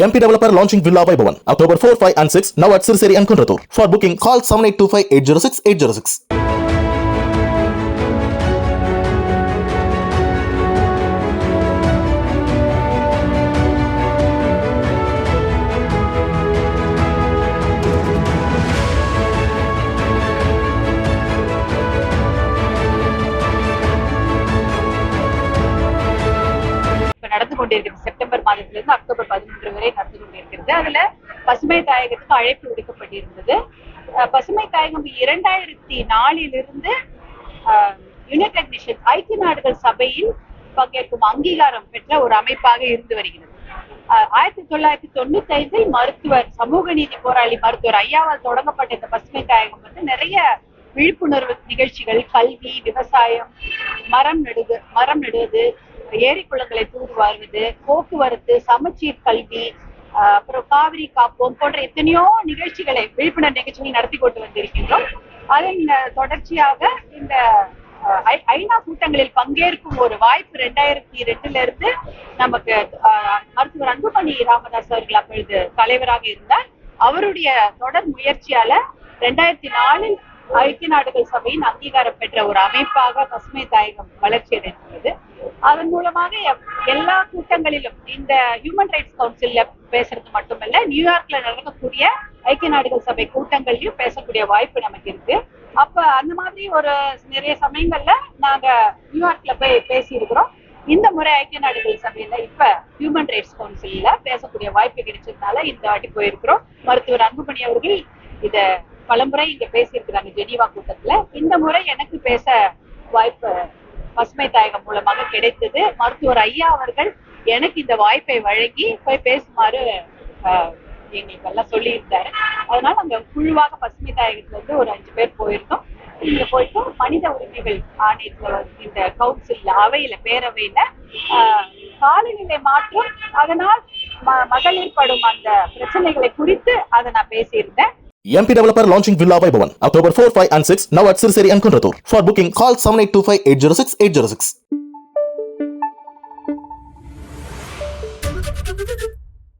MP developer launching Villa Vaibhavan, October 4, 5 and 6, now at Sirikeri and Kunratur. For booking, call 7825 806 806. இருக்கிறது September மாதத்திலிருந்து October பதினொன்று வரை நடந்து கொண்டிருக்கிறது அதுல பசுமை தாயகத்துக்கு அழைப்பு விடுக்கப்பட்டிருந்தது பசுமை தாயகம் இரண்டாயிரத்தி நாலிலிருந்து யுனைடெட் நேஷன் ஐக்கிய நாடுகள் சபையில் பங்கேற்கும் அங்கீகாரம் பெற்ற ஒரு அமைப்பாக இருந்து வருகிறது ஆயிரத்தி தொள்ளாயிரத்தி தொண்ணூத்தி ஐந்தில் மருத்துவர் சமூக நீதி போராளி மருத்துவர் ஐயாவால் தொடங்கப்பட்ட இந்த பசுமை தாயகம் வந்து நிறைய விழிப்புணர்வு நிகழ்ச்சிகள் கல்வி விவசாயம் மரம் நடுக மரம் நடுவது ஏரி குளங்களை தூண்டு வருவது போக்குவரத்து சமச்சீர் கல்வி அப்புறம் காவிரி காப்போம் போன்ற எத்தனையோ நிகழ்ச்சிகளை விழிப்புணர்வு நிகழ்ச்சிகளை நடத்தி கொண்டு வந்திருக்கின்றோம் அதன் தொடர்ச்சியாக இந்த ஐநா கூட்டங்களில் பங்கேற்கும் ஒரு வாய்ப்பு ரெண்டாயிரத்தி ரெண்டுல இருந்து நமக்கு மருத்துவர் அன்புமணி ராமதாஸ் அவர்கள் அப்பொழுது தலைவராக இருந்தார் அவருடைய தொடர் முயற்சியால ரெண்டாயிரத்தி நாலில் ஐக்கிய நாடுகள் சபையின் அங்கீகாரம் பெற்ற ஒரு அமைப்பாக பசுமை தாயகம் அடைந்தது அதன் மூலமாக எல்லா கூட்டங்களிலும் இந்த ஹியூமன் ரைட்ஸ் கவுன்சில்ல பேசுறது மட்டுமல்ல நியூயார்க்ல நடக்கக்கூடிய ஐக்கிய நாடுகள் சபை கூட்டங்கள்லயும் பேசக்கூடிய வாய்ப்பு நமக்கு இருக்கு அப்ப அந்த மாதிரி ஒரு நிறைய சமயங்கள்ல நாங்க நியூயார்க்ல போய் இருக்கிறோம் இந்த முறை ஐக்கிய நாடுகள் சபையில இப்ப ஹியூமன் ரைட்ஸ் கவுன்சில்ல பேசக்கூடிய வாய்ப்பு கிடைச்சதுனால இந்த வாட்டி போயிருக்கிறோம் மருத்துவர் அன்புமணி அவர்கள் இத பலமுறை இங்க பேசியிருக்கிறாங்க ஜெனீவா கூட்டத்துல இந்த முறை எனக்கு பேச வாய்ப்பு பசுமை தாயகம் மூலமாக கிடைத்தது மருத்துவர் ஐயா அவர்கள் எனக்கு இந்த வாய்ப்பை வழங்கி போய் பேசுமாறு எங்களுக்கெல்லாம் சொல்லியிருந்தாரு அதனால அங்க குழுவாக பசுமை தாயகத்துல இருந்து ஒரு அஞ்சு பேர் போயிருந்தோம் இங்க போயிட்டு மனித உரிமைகள் ஆணையத்துல இந்த கவுன்சில் அவையில பேரவையில காலநிலை மாற்றம் அதனால் மகளிர் படும் அந்த பிரச்சனைகளை குறித்து அதை நான் பேசியிருந்தேன் MP developer launching Villa Vaibhavan October 4, 5 and 6 now at Siriseri and Kunrathur. For booking call 7825 806 806.